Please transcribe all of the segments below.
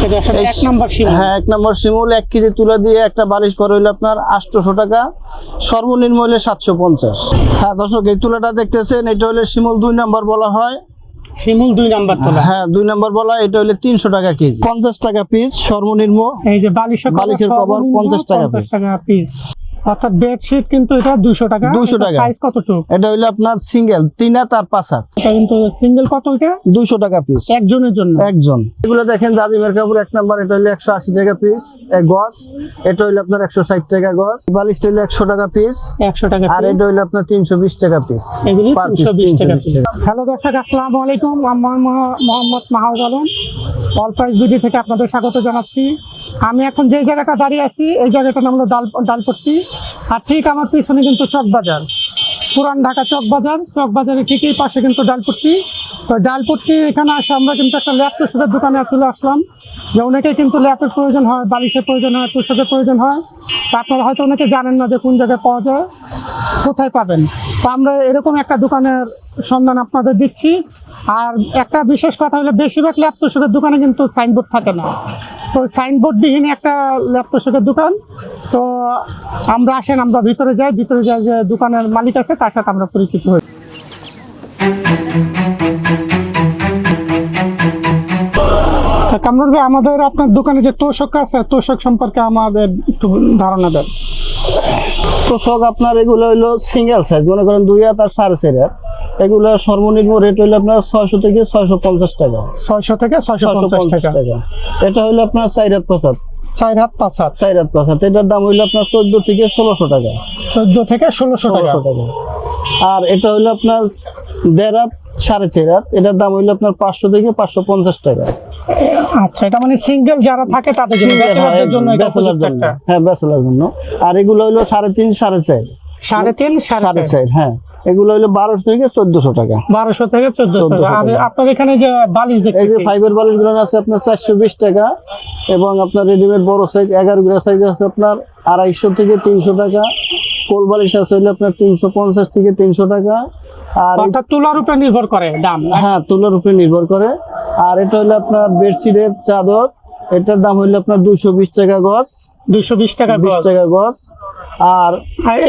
হ্যাঁ এক নম্বর শিমুল এক কেজি তুলা দিয়ে একটা বালিশ পর হইল আপনার আটশোশো টাকা সর্বনিম্ন হইলে সাতশো পঞ্চাশ। হ্যাঁ দর্শক এই তুলাটা দেখতেছেন এটা হলে শিমুল দুই নম্বর বলা হয়। শিমুল দুই নাম্বার তোলা। হ্যাঁ দুই নাম্বার বলা হয় এটা হলে তিনশো টাকা কেজি। পঞ্চাশ টাকা পিস সর্বনিম্ন এই যে বালিশের বালিশের cover 50 টাকা পঞ্চাশ টাকা পিস অর্থাৎ বেডশিট কিন্তু এটা দুশো টাকা। 200 টাকা। সাইজ কতটুকু এটা হইল আপনার সিঙ্গেল তিন হাত আর পাঁচ হাত। এটা কিন্তু সিঙ্গেল কত এটা? দুইশো টাকা পিস একজনের জন্য। একজন। এগুলো দেখেন দাদিমের কাপড় এক নাম্বার এটা একশো আশি টাকা পিস এক গজ। এটা হইল আপনার একশো ষাট টাকা গজ। বালিশটা হইল একশো টাকা পিস একশো টাকা আর এটা হইল আপনার তিনশো বিশ টাকা পিস এগুলি per তিনশো বিশ টাকা 320 টাকা। হ্যালো দর্শক আসসালামু আলাইকুম। আমার Mohammad Mahmud Alam. All price video থেকে আপনাদের স্বাগত জানাচ্ছি। আমি এখন যে জায়গাটা দাঁড়িয়ে আছি, এই জায়গাটার নাম হলো ডাল, ডালপট্টি। আর ঠিক আমার পিছনে কিন্তু চকবাজার পুরান ঢাকা চকবাজার চকবাজারের ঠিকই পাশে কিন্তু ডালপট্টি। তো ডালপট্টি এখানে আসে আমরা কিন্তু একটা ল্যাপ তোষকের দোকানে চলে আসলাম। যে অনেকেই কিন্তু ল্যাপের প্রয়োজন হয়, বালিশের প্রয়োজন হয় তোষকের প্রয়োজন হয়। তা আপনারা হয়তো অনেকে জানেন না যে কোন জায়গায় পাওয়া যায়, কোথায় পাবেন। তো আমরা এরকম একটা দোকানের সন্ধান আপনাদের দিচ্ছি। আর একটা বিশেষ কথা হলো, বেশিরভাগ ল্যাপটপের দোকানে কিন্তু সাইনবোর্ড থাকে না। তো সাইনবোর্ডবিহীন একটা ল্যাপটপের দোকান। তো আমরা আসেন, আমরা ভিতরে যাই ভিতরে যাই যে দোকানের মালিক আছে, তার সাথে আমরা পরিচিত হই। কামরুল ভাই, আমাদের আপনার দোকানে যে তোষক আছে, তোষক সম্পর্কে আমাদের একটু ধারণা দেন। তোষক আপনার এগুলো হইল সিঙ্গেল সাইজ মনে করেন দুই হাত আর সাড়ে চার এগুলো সর্বনিম্ন রেট হইল আপনার ছয়শো থেকে ছয়শো পঞ্চাশ টাকা। ছয়শো থেকে ছয়শো পঞ্চাশ টাকা। এটা হইল আপনার চার হাত পাঁচ হাত চার হাত পাঁচ হাত। চার হাত পাঁচ হাত এটার দাম হইল আপনার চোদ্দ থেকে ষোলোশো টাকা। চোদ্দ থেকে ষোলোশো টাকা। আর এটা হইল আপনার দেড় হাত সাড়ে চার হাত এটার দাম হইল আপনার পাঁচশো থেকে পাঁচশো পঞ্চাশ টাকা। আচ্ছা এটা মানে সিঙ্গেল যারা থাকে তাদের জন্য ব্যাচেলার জন্য হ্যাঁ ব্যাচেলার জন্য। আর এগুলো হইল সাড়ে তিন সাড়ে চার। সাড়ে তিন সাড়ে চার হ্যাঁ। এগুলো হইল বারোশো থেকে চোদ্দশো টাকা। বারোশো থেকে চোদ্দশো টাকা। আপনার এখানে যে বালিশ দেখতেছি। ফাইবার বালিশগুলো আছে আপনার চারশো বিশ টাকা এবং আপনার রেডিমেড বড় সাইজ এগারো গ্রা সাইজ আছে আপনার আড়াইশো থেকে তিনশো টাকা। কোল বালিশ আছে হইল আপনার তিনশো পঞ্চাশ থেকে তিনশো টাকা। আর অর্থাৎ তুলার উপরে নির্ভর করে দাম হ্যাঁ তুলার উপরে নির্ভর করে। আর এটা হলো আপনার বেডশিটের চাদর। এটার দাম হইল আপনার দুশো বিশ টাকা গজ। দুশো বিশ টাকা বিশ টাকা গজ। আর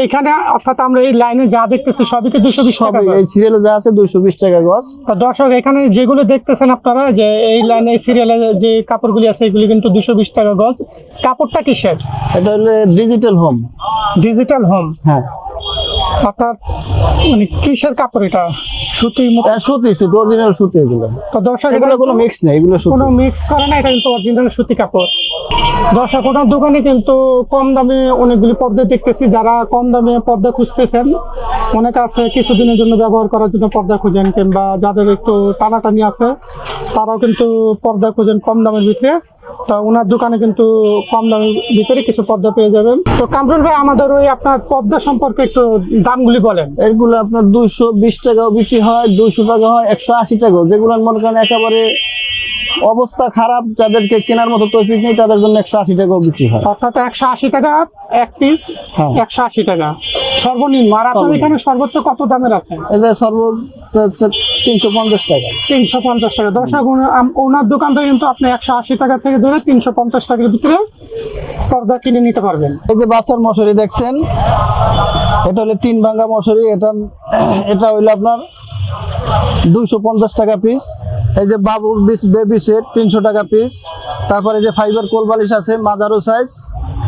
এইখানে এখানে অর্থাৎ আমরা এই লাইনে যা দেখতেছি সবই কি দুশো বিশ টাকা এই সিরিয়ালে যা আছে দুশো বিশ টাকা গজ। তো দর্শক এখানে যেগুলো দেখতেছেন আপনারা যে এই লাইনে সিরিয়ালে যে কাপড়গুলি আছে এগুলি কিন্তু দুশো বিশ টাকা গজ। কাপড়টা কিসের? এটা হলো ডিজিটাল হোম ডিজিটাল হোম হ্যাঁ। অর্থাৎ মানে কিসের কাপড় এটা? সুতি সুতি সুতি অরিজিনাল সুতি এগুলো। তো দর্শক এগুলো কোনো মিক্স নেই এগুলো সুতি। কোনো মিক্স করে না এটা কিন্তু অরিজিনাল সুতি কাপড়। দর্শক ওনার দোকানে কিন্তু কম দামে অনেকগুলি পর্দা দেখতেছি। যারা কম দামে পর্দা খুঁজতেছেন অনেক আছে কিছুদিনের জন্য ব্যবহার করার জন্য পর্দা খুঁজেন কিংবা যাদের একটু টানাটানি আছে তারাও কিন্তু পর্দা খুঁজেন কম দামের ভিতরে। তো ওনার দোকানে কিন্তু কম দামের ভিতরে কিছু পর্দা পেয়ে যাবেন। তো কামরুল ভাই আমাদের ওই আপনার পর্দা সম্পর্কে একটু দামগুলি বলেন। এগুলো আপনার দুইশো বিশ টাকাও বিক্রি হয় দুইশো টাকা হয় একশো আশি টাকাও। যেগুলো মনে করেন একেবারে অবস্থা খারাপ যাদেরকে কেনার মতো তৈরি নেই তাদের জন্য একশো আশি টাকাও বিক্রি হয়। অর্থাৎ একশো আশি টাকা এক পিস হ্যাঁ। একশো আশি টাকা। সর্বনিম্ন আর আপনার এখানে সর্বোচ্চ কত দামের আছে? এদের সর্ব তিনশো পঞ্চাশ টাকা। তিনশো পঞ্চাশ টাকা। দর্শক আম- ওনার দোকানটা কিন্তু আপনি একশো আশি টাকা থেকে ধরে তিনশো পঞ্চাশ টাকার ভিতরে পর্দা কিনে নিতে পারবেন। এই যে বাসার মশারি দেখছেন, এটা হলো তিন ভাঙ্গা মশারি, এটা এটা হইল আপনার দুইশো পঞ্চাশ টাকা পিস এই যে বাবুর বেবি সেট তিনশো টাকা পিস তারপরে যে ফাইবার কোল বালিশ আছে, মাদারো সাইজ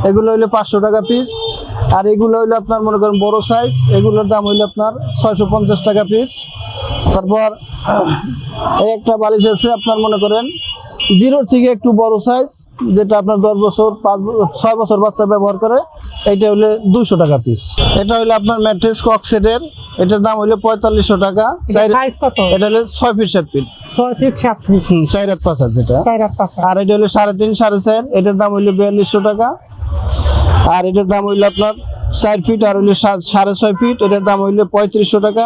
এগুলো হইল পাঁচশো টাকা পিস আর এগুলো হইল আপনার, মনে করেন, বড় সাইজ এগুলোর দাম হইল আপনার ছয়শো পঞ্চাশ টাকা পিস তারপর, এই একটা বালিশ আছে, আপনার মনে করেন জিরোর থেকে একটু বড় সাইজ যেটা আপনার দশ বছর পাঁচ ছয় বছর বাচ্চা ব্যবহার করে এইটা হলে দুশো টাকা পিস এটা হলো আপনার ম্যাট্রেস কক সেটের এটার দাম হলো পঁয়তাল্লিশশো টাকা। এটা হলো ছয় ফিট সাত ফিট ছয় ফিট সাত ফিট হুম, চার হাত পাঁচ হাত। যেটা। আর এটা হলো সাড়ে তিন সাড়ে চার এটার দাম হইল বিয়াল্লিশশো টাকা। আর এটার দাম হইল আপনার চার ফিট আর হইল সাড়ে ছয় ফিট এটার দাম হইল পঁয়ত্রিশশো টাকা।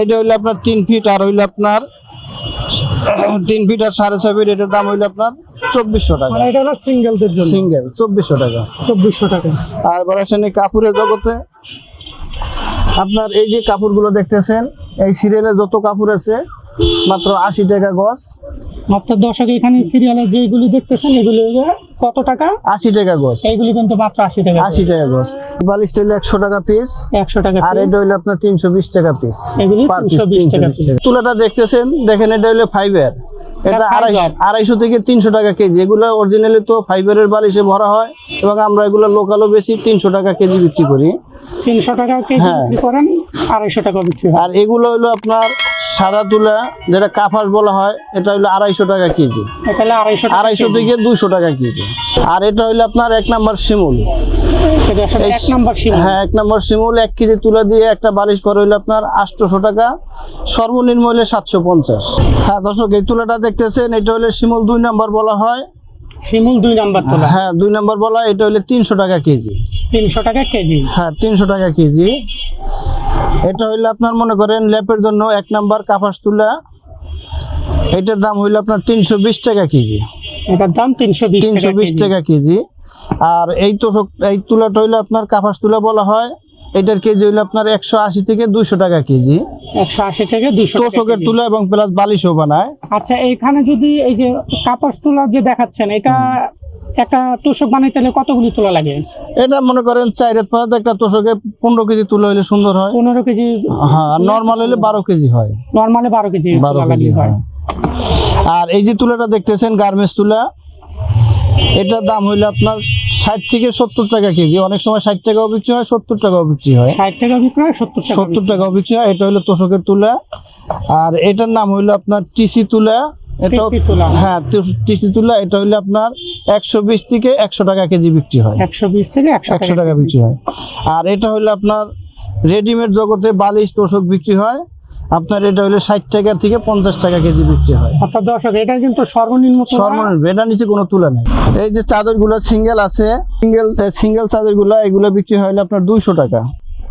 এটা হইল আপনার তিন ফিট আর হইল আপনার তিন ফিট আর সাড়ে ছয় ফিট এটার দাম হইল আপনার চব্বিশশো টাকা। মানে এটা হলো সিঙ্গেলদের জন্য। সিঙ্গেল চব্বিশশো টাকা। চব্বিশশো টাকা। আর বরাসানি কাপড়ের জগতে আপনার এই যে কাপড়গুলো দেখতেছেন এই সিরিয়ালে যত কাপড় আছে মাত্র আশি টাকা গজ। মাত্র দর্শক এখানে সিরিয়ালে যেগুলি দেখতেছেন এগুলি কত টাকা? আশি টাকা গজ। এইগুলি কিন্তু মাত্র আশি টাকা আশি টাকা গজ। বালিশটা হইল একশো টাকা পিস একশো টাকা আর এটা হইল আপনার তিনশো বিশ টাকা পিস এগুলি তিনশো বিশ টাকা 320 তুলাটা দেখতেছেন? দেখেন এটা হলো ফাইবার এটা এটা আড়াইশো আড়াইশো থেকে তিনশো টাকা কেজি। এগুলো অরিজিনালি তো ফাইবারের বালিশে ভরা হয় এবং আমরা এগুলো লোকালও বেশি তিনশো টাকা কেজি বিক্রি করি। তিনশো টাকা কেজি হ্যাঁ। বিক্রি করেন আড়াইশো টাকা বিক্রি আর এগুলো হলো আপনার সাদা তুলা যেটা কাফাস বলা হয় এটা হলো আড়াইশো টাকা কেজি। আড়াইশো। থেকে দুইশো টাকা কেজি। আর এটা হলো আপনার এক নাম্বার শিমুল। হ্যাঁ এক নম্বর শিমুল এক কেজি তুলা দিয়ে একটা বালিশ পর হইল আপনার আটশোশো টাকা সর্বনিম্ন হইলে সাতশো পঞ্চাশ। হ্যাঁ দর্শক এই তুলাটা দেখতেছেন এটা হইলে শিমুল দুই নম্বর বলা হয়। শিমুল দুই নাম্বার তোলা। হ্যাঁ দুই নম্বর বলা এটা হলে তিনশো টাকা কেজি। তিনশো টাকা কেজি। হ্যাঁ তিনশো টাকা কেজি। এটা হইলে আপনার মনে করেন ল্যাপের জন্য এক নাম্বার কাপাস তুলা। এটার দাম হইল আপনার তিনশো বিশ টাকা কেজি। এটার দাম তিনশো তিনশো বিশ টাকা কেজি। আর এই তোষক এই তুলাটা হইল আপনার কাপাস তুলা বলা হয় এটার কেজি হইল আপনার একশো আশি থেকে দুইশো টাকা কেজি। একশো আশি থেকে দুশো তোষকের তুলা এবং প্লাস বালিশও বানায়। আচ্ছা এইখানে যদি এই যে কাপড় তোলা যে দেখাচ্ছেন এটা একটা তোষক বানাইতে হলে কতগুলি তোলা লাগে? এটা মনে করেন চার পাঁচ একটা তোষকে পনেরো কেজি তুলা হইলে সুন্দর হয়। পনেরো কেজি হ্যাঁ নর্মাল হইলে বারো কেজি হয়। নর্মালে বারো কেজি বারো কেজি হয়। হয়। আর এই যে তুলাটা দেখতেছেন গার্মেন্টস তুলা এটার দাম হইলে আপনার ষাট থেকে সত্তর টাকা কেজি। অনেক সময় ষাট টাকাও বিক্রি হয় সত্তর টাকাও বিক্রি হয়। ষাট টাকা বিক্রয় সত্তর টাকা সত্তর টাকাও বিক্রি হয়। এটা হলো তোষকের তুলা। আর এটার নাম হইল আপনার টিসি তুলা। তুলা। হ্যাঁ। টিসি তুলা। এটা হইল আপনার একশো বিশ থেকে একশো টাকা কেজি বিক্রি হয়। একশো বিশ থেকে একশো একশো টাকা বিক্রি হয়। আর এটা হলো আপনার রেডিমেড জগতে বালিশ তোষক বিক্রি হয়। আপনার এটা হলো ষাট টাকা থেকে পঞ্চাশ টাকা কেজি বিক্রি হয়। অর্থাৎ দর্শক এটা কিন্তু সর্বনিম্ন সর্বনিম্ন এটার নিচে কোনো তুলা নেই। এই যে চাদরগুলো সিঙ্গেল আছে সিঙ্গেল সিঙ্গেল চাদরগুলো এগুলো বিক্রি হয় আপনার দুইশো টাকা।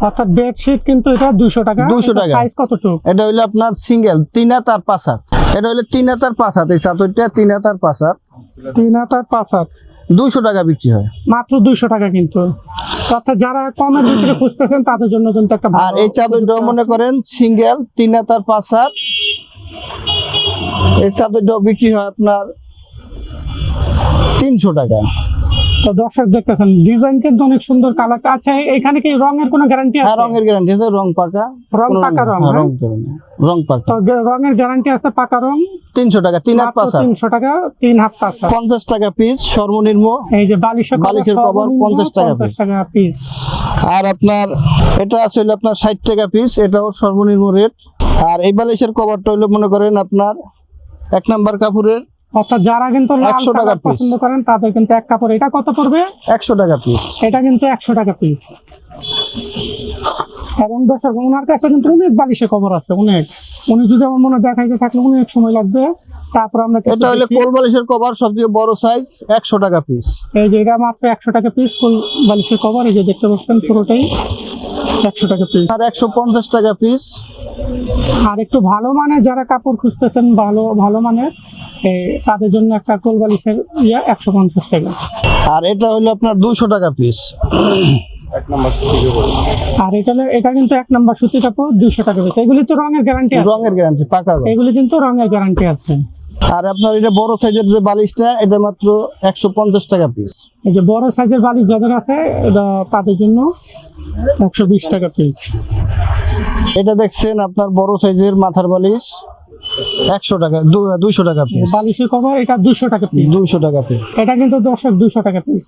অর্থাৎ বেডশিট কিন্তু এটা দুশো টাকা 200 টাকা। সাইজ কতটুকু এটা হইল আপনার সিঙ্গেল তিন হাত আর পাঁচ হাত। এটা হইল তিন হাত আর পাঁচ হাত এই চাদরটা তিন হাত আর পাঁচ হাত। তিন হাত আর পাঁচ হাত। দুইশো টাকা বিক্রি হয়। মাত্র দুইশো টাকা কিন্তু। অর্থাৎ যারা কমের ভিতরে খুঁজতেছেন তাদের জন্য কিন্তু একটা আর এই চাদরটাও মনে করেন সিঙ্গেল তিন হাত আর পাঁচ হাত। এই চাদরটাও বিক্রি হয় আপনার তিনশো টাকা। তো দর্শক দেখতেছেন ডিজাইন কিন্তু অনেক সুন্দর কালারটা আচ্ছা এখানে কি রঙের কোনো গ্যারান্টি আছে? রঙের গ্যারান্টি আছে রং পাকা। রং পাকা রং, হ্যাঁ? রং রং পাকা। তো রঙের গ্যারান্টি আছে পাকা রং তিনশো টাকা তিন হাত পাঁচ। তিনশো টাকা তিন হাত পাঁচ। পঞ্চাশ টাকা পিস সর্বনিম্ন এই যে বালিশের বালিশের cover সর্বনিম্ন 50 টাকা পঞ্চাশ টাকা পিস আর আপনার এটা আছে আপনার ষাট টাকা পিস এটাও সর্বনিম্ন রেট আর এই বালিশের কভারটা হলো মনে করেন আপনার এক নাম্বার কাপড়ের অর্থাৎ যারা কিন্তু 100 টাকা পছন্দ করেন তাদের কিন্তু এক কাপড়। এটা কত পড়বে? একশো টাকা পিস এটা কিন্তু একশো টাকা পিস এবং দর্শক ওনার কাছে কিন্তু অনেক বালিশের খবর আছে অনেক। উনি যদি আমার মনে দেখাইতে থাকলে অনেক সময় লাগবে। তারপর আমরা এটা হলো দেখি। কোল বালিশের কভার সবথেকে বড় সাইজ একশো টাকা পিস এই যে এটা মাত্র একশো টাকা পিস ফুল বালিশের কভার এই যে দেখতে পাচ্ছেন পুরোটাই একশো টাকা পিস আর একশো পঞ্চাশ টাকা পিস আর একটু ভালো যারা কাপড় খুঁজতেছেন ভালো ভালো মানের তাদের জন্য একটা কোল বালিশের ইয়া একশো পঞ্চাশ টাকা। আর এটা হলো আপনার দুশো টাকা পিস আর এটা এটা কিন্তু এক নম্বর সুতি কাপড় দুশো টাকা এগুলি তো রঙের গ্যারান্টি রঙের গ্যারান্টি পাকা এগুলি কিন্তু রঙের গ্যারান্টি আছে। আর আপনার এটা বড় সাইজের যে বালিশটা এটা মাত্র একশো পঞ্চাশ টাকা পিস এই যে বড় সাইজের বালিশ যাদের আছে তাদের জন্য একশো বিশ টাকা পিস এটা দেখছেন আপনার বড় সাইজের মাথার বালিশ। একশো টাকা দুইশো টাকা পিস বালিশের কভার এটা দুশো টাকা পিস দুইশো টাকা পিস এটা কিন্তু দর্শক দুশো টাকা পিস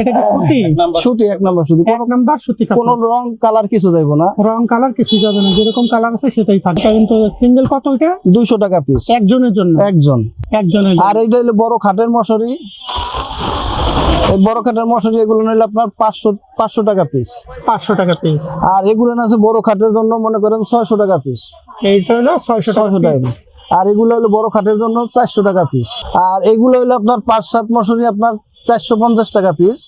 এটা কি সুতি? সুতি এক নম্বর সুতি। এক নাম্বার সুতি কোন রং কালার কিছু যাইব না। রং কালার কিছু যাবে না। যেরকম কালার আছে সেটাই থাকবে। কিন্তু সিঙ্গেল কত এটা? দুইশো টাকা পিস একজনের জন্য। একজন। একজনের আর এইটা হলো বড় খাটের মশারি। এই বড় খাটের মশারি এগুলো নিলে আপনার পাঁচশো পাঁচশো টাকা পিস পাঁচশো টাকা পিস আর এগুলো আছে বড় খাটের জন্য মনে করেন ছয়শো টাকা পিস এইটা হলো ছয়শো ছয়শো টাকা আর এগুলো হলো বড় খাটের জন্য চারশো টাকা পিস আর এগুলো হলো আপনার পাঁচ সাত মশারি আপনার চারশো পঞ্চাশ টাকা পিস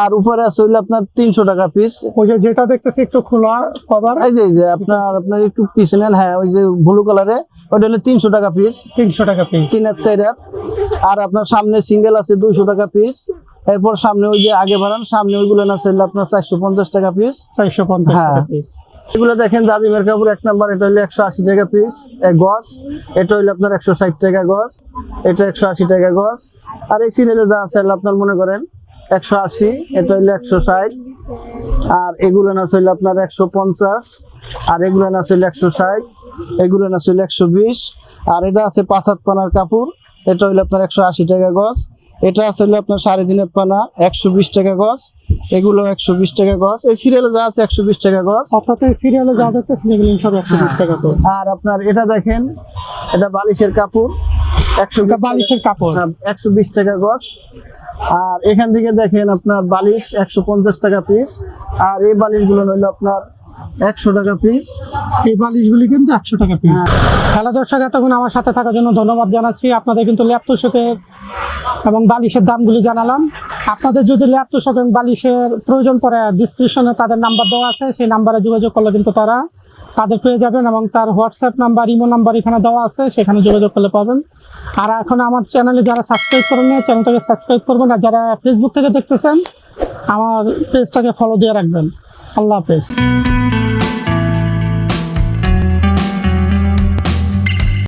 আর উপরে আছে হইল আপনার তিনশো টাকা পিস ওই যে যেটা দেখতেছি একটু খোলা কভার। এই যে যে আপনার আপনার একটু পিস নেন হ্যাঁ ওই যে ব্লু কালারে ওইটা হলো তিনশো টাকা পিস তিনশো টাকা পিস তিন হাত চার আর আপনার সামনে সিঙ্গেল আছে দুইশো টাকা পিস এরপর সামনে ওই যে আগে বাড়ান সামনে ওইগুলো না চাইলে আপনার চারশো পঞ্চাশ টাকা পিস চারশো পঞ্চাশ হ্যাঁ। টাকা পিস এগুলো দেখেন জাজিমের কাপড়, এক নাম্বার, এটা হলো একশো আশি টাকা পিস এক গজ। এটা হইল আপনার একশো ষাট টাকা গজ, এটা একশো আশি টাকা গজ। আর এই সিরিয়ালে যা আছে আপনার মনে করেন, একশো আশি, এটা হইল একশো ষাট। আর এগুলো না ছিল আপনার একশো পঞ্চাশ, আর এগুলো না ছিল একশো ষাট, এগুলো না ছিল একশো বিশ। আর এটা আছে পাঁচ হাত পানার কাপড়, এটা হইল আপনার একশো আশি টাকা গজ। এটা আছে হলো আপনার সাড়ে তিনের পানা, একশো বিশ টাকা গজ। এগুলো একশো বিশ টাকা গজ। এই সিরিয়ালে যা আছে একশো বিশ টাকা গজ। অর্থাৎ এই সিরিয়ালে যা দেখতেছেন এগুলো সব একশো বিশ টাকা করে। আর আপনার এটা দেখেন এটা বালিশের কাপড়। একশো বালিশের কাপড়। একশো বিশ টাকা গজ। আর এখান থেকে দেখেন আপনার বালিশ একশো পঞ্চাশ টাকা পিস আর এই বালিশগুলো নইলো আপনার একশো টাকা পিস এই বালিশগুলি কিন্তু একশো টাকা পিস হ্যালো দর্শক, এতক্ষণ আমার সাথে থাকার জন্য ধন্যবাদ জানাচ্ছি। আপনাদের কিন্তু ল্যাপ তোষকের এবং বালিশের দামগুলি জানালাম। আপনাদের যদি ল্যাপ তোষক এবং বালিশের প্রয়োজন পড়ে ডিসক্রিপশনে তাদের নাম্বার দেওয়া আছে। সেই নাম্বারে যোগাযোগ করলে কিন্তু তারা তাদের পেয়ে যাবেন এবং তার হোয়াটসঅ্যাপ নাম্বার ইমো নাম্বার এখানে দেওয়া আছে। সেখানে যোগাযোগ করলে পাবেন। আর এখন আমার চ্যানেলে যারা সাবস্ক্রাইব করেন চ্যানেলটাকে সাবস্ক্রাইব করবেন। আর যারা ফেসবুক থেকে দেখতেছেন, আমার পেজটাকে ফলো দিয়ে রাখবেন। আল্লাহ হাফেজ।